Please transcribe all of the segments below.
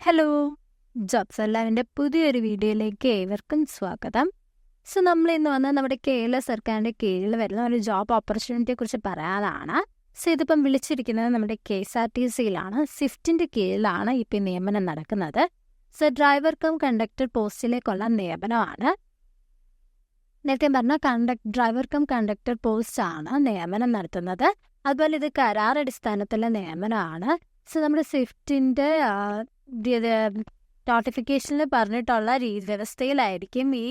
Hello jobs എല്ലാവിന്റെ പുതിയൊരു വീഡിയോയിലേക്ക് ഏവർക്കും സ്വാഗതം. സോ നമ്മൾ ഇന്ന് വന്ന് നമ്മുടെ കേരള സർക്കാരിന്റെ കീഴിൽ വരുന്ന ഒരു ജോബ് ഓപ്പർച്യൂണിറ്റിയെ കുറിച്ച് പറയാനാണ്. സോ ഇതിപ്പം വിളിച്ചിരിക്കുന്നത് നമ്മുടെ കെ എസ് ആർ ടി സിയിലാണ്. സ്വിഫ്റ്റിന്റെ കീഴിലാണ് ഇപ്പം നിയമനം നടക്കുന്നത്. സോ ഡ്രൈവർക്കും കണ്ടക്ടർ പോസ്റ്റിലേക്കുള്ള നിയമനമാണ്. നേരത്തെ പറഞ്ഞ കണ്ടക് ഡ്രൈവർക്കും കണ്ടക്ടർ പോസ്റ്റാണ് നിയമനം നടത്തുന്നത്. അതുപോലെ ഇത് കരാർ അടിസ്ഥാനത്തിലുള്ള നിയമനമാണ്. സോ നമ്മുടെ സ്വിഫ്റ്റിന്റെ നോട്ടിഫിക്കേഷനിൽ പറഞ്ഞിട്ടുള്ള വ്യവസ്ഥയിലായിരിക്കും ഈ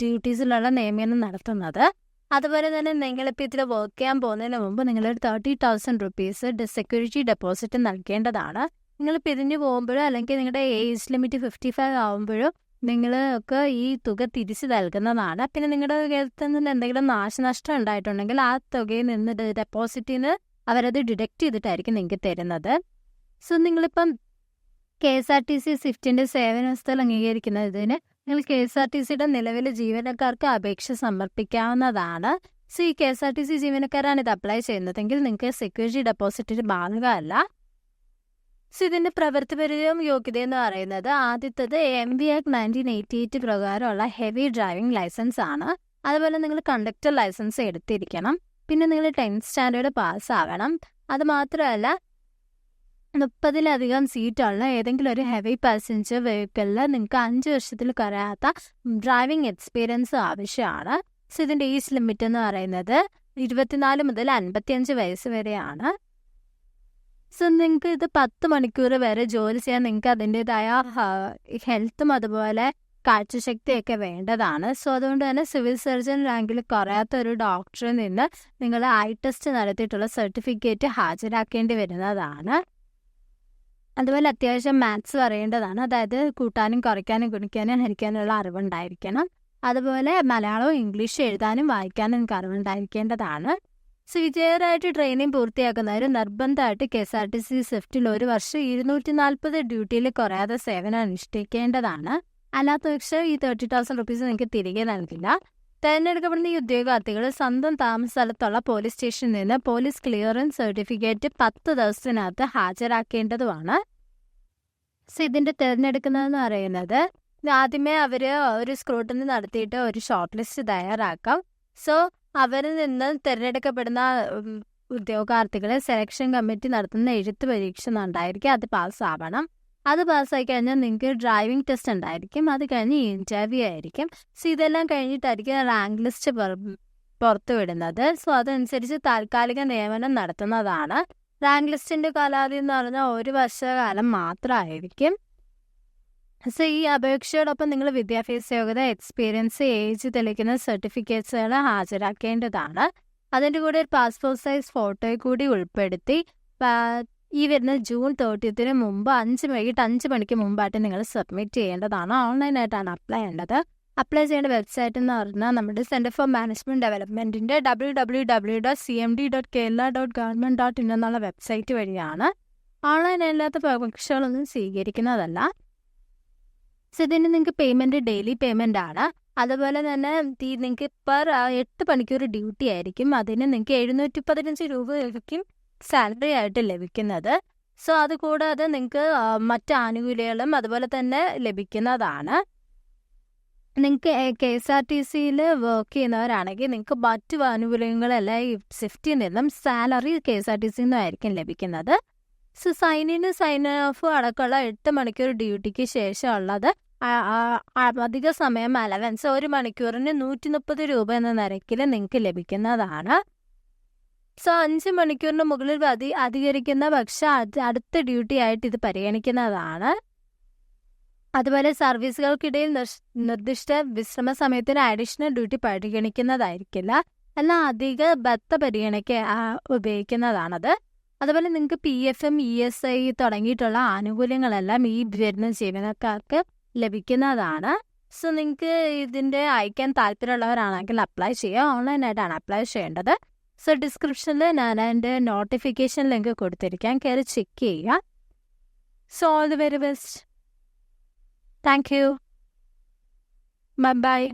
ഡ്യൂട്ടീസിലുള്ള നിയമനം നടത്തുന്നത്. അതുപോലെ തന്നെ നിങ്ങളിപ്പോൾ ഇതിൽ വർക്ക് ചെയ്യാൻ പോകുന്നതിന് മുമ്പ് നിങ്ങൾ thirty thousand rupees security deposit നൽകേണ്ടതാണ്. നിങ്ങൾ പിരിഞ്ഞു പോകുമ്പോഴോ അല്ലെങ്കിൽ നിങ്ങളുടെ ഏജ് ലിമിറ്റ് ഫിഫ്റ്റി ഫൈവ് ആകുമ്പോഴോ നിങ്ങൾക്ക് ഈ തുക തിരിച്ചു നൽകുന്നതാണ്. പിന്നെ നിങ്ങളുടെ കയ്യിൽ നിന്ന് എന്തെങ്കിലും നാശനഷ്ടം ഉണ്ടായിട്ടുണ്ടെങ്കിൽ ആ തുകയിൽ നിന്ന് ഡെപ്പോസിറ്റിന് അവരത് ഡിഡക്റ്റ് ചെയ്തിട്ടായിരിക്കും നിങ്ങൾക്ക് തരുന്നത്. സോ നിങ്ങളിപ്പം K S R T C സ്വിഫ്റ്റിന്റെ സേവന വ്യവസ്ഥകൾ അംഗീകരിക്കുന്നതിന് നിങ്ങൾ കെ എസ് ആർ ടി സിയുടെ നിലവിലെ ജീവനക്കാർക്ക് അപേക്ഷ സമർപ്പിക്കാവുന്നതാണ്. So K S R T C ജീവനക്കാരാണ് ഇത് അപ്ലൈ ചെയ്യുന്നതെങ്കിൽ നിങ്ങൾക്ക് സെക്യൂരിറ്റി ഡെപ്പോസിറ്റിന് ബാധകമല്ല. സോ പ്രവൃത്തി പ്രവൃത്തിപരിചയം യോഗ്യത എന്ന് പറയുന്നത് ആദ്യത്തത് M V act nineteen eighty eight പ്രകാരമുള്ള ഹെവി ഡ്രൈവിംഗ് ലൈസൻസ് ആണ്. അതുപോലെ നിങ്ങൾ കണ്ടക്ടർ ലൈസൻസ് എടുത്തിരിക്കണം. പിന്നെ നിങ്ങൾ ടെൻത്ത് സ്റ്റാൻഡേർഡ് പാസ്സാവണം അത് മാത്രമല്ല മുപ്പതിലധികം സീറ്റുള്ള ഏതെങ്കിലും ഒരു ഹെവി പാസഞ്ചർ വെഹിക്കിളിൽ നിങ്ങൾക്ക് അഞ്ച് വർഷത്തിൽ കുറയാത്ത ഡ്രൈവിംഗ് എക്സ്പീരിയൻസ് ആവശ്യമാണ്. സോ ഇതിന്റെ ഏജ് ലിമിറ്റ് എന്ന് പറയുന്നത് ഇരുപത്തിനാല് മുതൽ അൻപത്തിയഞ്ച് വയസ്സ് വരെയാണ്. സോ നിങ്ങൾക്ക് ഇത് പത്ത് മണിക്കൂർ വരെ ജോലി ചെയ്യാൻ നിങ്ങൾക്ക് അതിന്റെതായ ഹെൽത്തും അതുപോലെ കാഴ്ചശക്തിയൊക്കെ വേണ്ടതാണ്. സോ അതുകൊണ്ട് തന്നെ സിവിൽ സർജൻ റാങ്കിൽ കുറയാത്ത ഒരു ഡോക്ടറിൽ നിന്ന് നിങ്ങൾ ഐ ടെസ്റ്റ് നടത്തിയിട്ടുള്ള സർട്ടിഫിക്കറ്റ് ഹാജരാക്കേണ്ടി വരുന്നതാണ്. അതുപോലെ അത്യാവശ്യം മാത്സ് അറിയേണ്ടതാണ് അതായത് കൂട്ടാനും കുറയ്ക്കാനും ഗുണിക്കാനും ഹരിക്കാനുള്ള അറിവുണ്ടായിരിക്കണം. അതുപോലെ മലയാളവും ഇംഗ്ലീഷ് എഴുതാനും വായിക്കാനും എനിക്ക് അറിവുണ്ടായിരിക്കേണ്ടതാണ്. സോ വിജയകരമായിട്ട് ട്രെയിനിങ് പൂർത്തിയാക്കുന്നവർ നിർബന്ധമായിട്ട് K S R T C സ്വിഫ്റ്റിൽ ഒരു വർഷം ഇരുന്നൂറ്റി നാൽപ്പത് ഡ്യൂട്ടിയിൽ കുറയാതെ സേവനം അനുഷ്ഠിക്കേണ്ടതാണ്. അല്ലാത്ത പക്ഷേ ഈ തേർട്ടി തൗസൻഡ് റുപ്പീസ് നിങ്ങൾക്ക് തിരികെ നൽകില്ല. തെരഞ്ഞെടുക്കപ്പെടുന്ന ഈ ഉദ്യോഗാർത്ഥികൾ സ്വന്തം താമസ സ്ഥലത്തുള്ള പോലീസ് സ്റ്റേഷനിൽ നിന്ന് പോലീസ് ക്ലിയറൻസ് സർട്ടിഫിക്കറ്റ് പത്ത് ദിവസത്തിനകത്ത് ഹാജരാക്കേണ്ടതുമാണ്. സോ ഇതിന്റെ തിരഞ്ഞെടുക്കുന്നതെന്ന് പറയുന്നത് ആദ്യമേ അവർ ഒരു സ്ക്രൂട്ടിനി നടത്തിയിട്ട് ഒരു ഷോർട്ട് ലിസ്റ്റ് തയ്യാറാക്കാം. സോ അവരിൽ നിന്ന് തിരഞ്ഞെടുക്കപ്പെടുന്ന ഉദ്യോഗാർത്ഥികളെ സെലക്ഷൻ കമ്മിറ്റി നടത്തുന്ന എഴുത്ത് പരീക്ഷ ഉണ്ടായിരിക്കും അത് പാസ്സാവണം അത് പാസ്സായി കഴിഞ്ഞാൽ നിങ്ങൾക്ക് ഡ്രൈവിംഗ് ടെസ്റ്റ് ഉണ്ടായിരിക്കും. അത് കഴിഞ്ഞ് ഇന്റർവ്യൂ ആയിരിക്കും. സോ ഇതെല്ലാം കഴിഞ്ഞിട്ടായിരിക്കും റാങ്ക് ലിസ്റ്റ് പുറത്തു വിടുന്നത്. സോ അതനുസരിച്ച് താൽക്കാലിക നിയമനം നടത്തുന്നതാണ്. റാങ്ക് ലിസ്റ്റിന്റെ കാലാവധി എന്ന് പറഞ്ഞാൽ ഒരു വർഷകാലം മാത്രമായിരിക്കും. സോ ഈ അപേക്ഷയോടൊപ്പം നിങ്ങൾ വിദ്യാഭ്യാസ യോഗ്യത എക്സ്പീരിയൻസ് ഏജ് തെളിക്കുന്ന സർട്ടിഫിക്കറ്റ്സുകൾ ഹാജരാക്കേണ്ടതാണ്. അതിന്റെ കൂടെ ഒരു പാസ്പോർട്ട് സൈസ് ഫോട്ടോയെ കൂടി ഉൾപ്പെടുത്തി ഈ വരുന്ന ജൂൺ തേർട്ടിയത്തിന് മുമ്പ് അഞ്ച് വൈകിട്ട് അഞ്ച് മണിക്ക് മുമ്പായിട്ട് നിങ്ങൾ സബ്മിറ്റ് ചെയ്യേണ്ടതാണ്. ഓൺലൈനായിട്ടാണ് അപ്ലൈ ചെയ്യേണ്ടത്. അപ്ലൈ ചെയ്യേണ്ട വെബ്സൈറ്റ് എന്ന് പറഞ്ഞാൽ നമ്മുടെ centre for management ഡെവലപ്മെന്റിന്റെ W W W dot C M D dot Kerala dot government dot in എന്നുള്ള വെബ്സൈറ്റ് വഴിയാണ് ഓൺലൈൻ അല്ലാത്ത പരീക്ഷകളൊന്നും സ്വീകരിക്കുന്നതല്ല. സോ ഇതിന് നിങ്ങൾക്ക് പേയ്മെന്റ് ഡെയിലി പേയ്മെന്റ് ആണ്. അതുപോലെ തന്നെ നിങ്ങൾക്ക് പെർ എട്ട് മണിക്കൂർ ഡ്യൂട്ടി ആയിരിക്കും. അതിന് നിങ്ങൾക്ക് എഴുന്നൂറ്റി പതിനഞ്ച് രൂപ ആയിരിക്കും സാലറി ആയിട്ട് ലഭിക്കുന്നത്. സോ അത് കൂടാതെ നിങ്ങൾക്ക് മറ്റ് ആനുകൂല്യങ്ങളും അതുപോലെ തന്നെ ലഭിക്കുന്നതാണ്. നിങ്ങൾക്ക് കെ എസ് ആർ ടി സിയിൽ വർക്ക് ചെയ്യുന്നവരാണെങ്കിൽ നിങ്ങൾക്ക് മറ്റ് ആനുകൂല്യങ്ങളെല്ലാം ഈ സ്വിഫ്റ്റിൽ നിന്നും salary K S R T സിയിൽ നിന്നായിരിക്കും ലഭിക്കുന്നത്. സോ ഇൻ സൈൻ ഓഫ് അടക്കമുള്ള എട്ട് മണിക്കൂർ ഡ്യൂട്ടിക്ക് ശേഷം ഉള്ളത് അധിക സമയം അലവൻസ് ഒരു മണിക്കൂറിന് നൂറ്റി മുപ്പത് രൂപ എന്ന നിരക്കിൽ നിങ്ങൾക്ക് ലഭിക്കുന്നതാണ്. സോ അഞ്ച് മണിക്കൂറിന് മുകളിൽ അതി അധികരിക്കുന്ന പക്ഷം അടുത്ത ഡ്യൂട്ടി ആയിട്ട് ഇത് പരിഗണിക്കുന്നതാണ്. അതുപോലെ സർവീസുകൾക്കിടയിൽ നിർദ്ദിഷ്ട വിശ്രമ സമയത്തിന് അഡീഷണൽ ഡ്യൂട്ടി പരിഗണിക്കുന്നതായിരിക്കില്ല. എന്നാൽ അധിക ബത്ത പരിഗണിക്ക ഉപയോഗിക്കുന്നതാണത്. അതുപോലെ നിങ്ങൾക്ക് P F M E S I തുടങ്ങിയിട്ടുള്ള ആനുകൂല്യങ്ങളെല്ലാം ഈ വരുന്ന ജീവനക്കാർക്ക് ലഭിക്കുന്നതാണ്. സോ നിങ്ങൾക്ക് ഇതിന്റെ അയക്കാൻ താല്പര്യമുള്ളവരാണെങ്കിൽ അപ്ലൈ ചെയ്യുക ഓൺലൈനായിട്ടാണ് അപ്ലൈ ചെയ്യേണ്ടത്. സോ ഡിസ്ക്രിപ്ഷനിൽ ഞാൻ അതിന്റെ നോട്ടിഫിക്കേഷൻ ലിങ്ക് കൊടുത്തിരിക്കാം. കയറി ചെക്ക് ചെയ്യുക. So all the very best thank you bye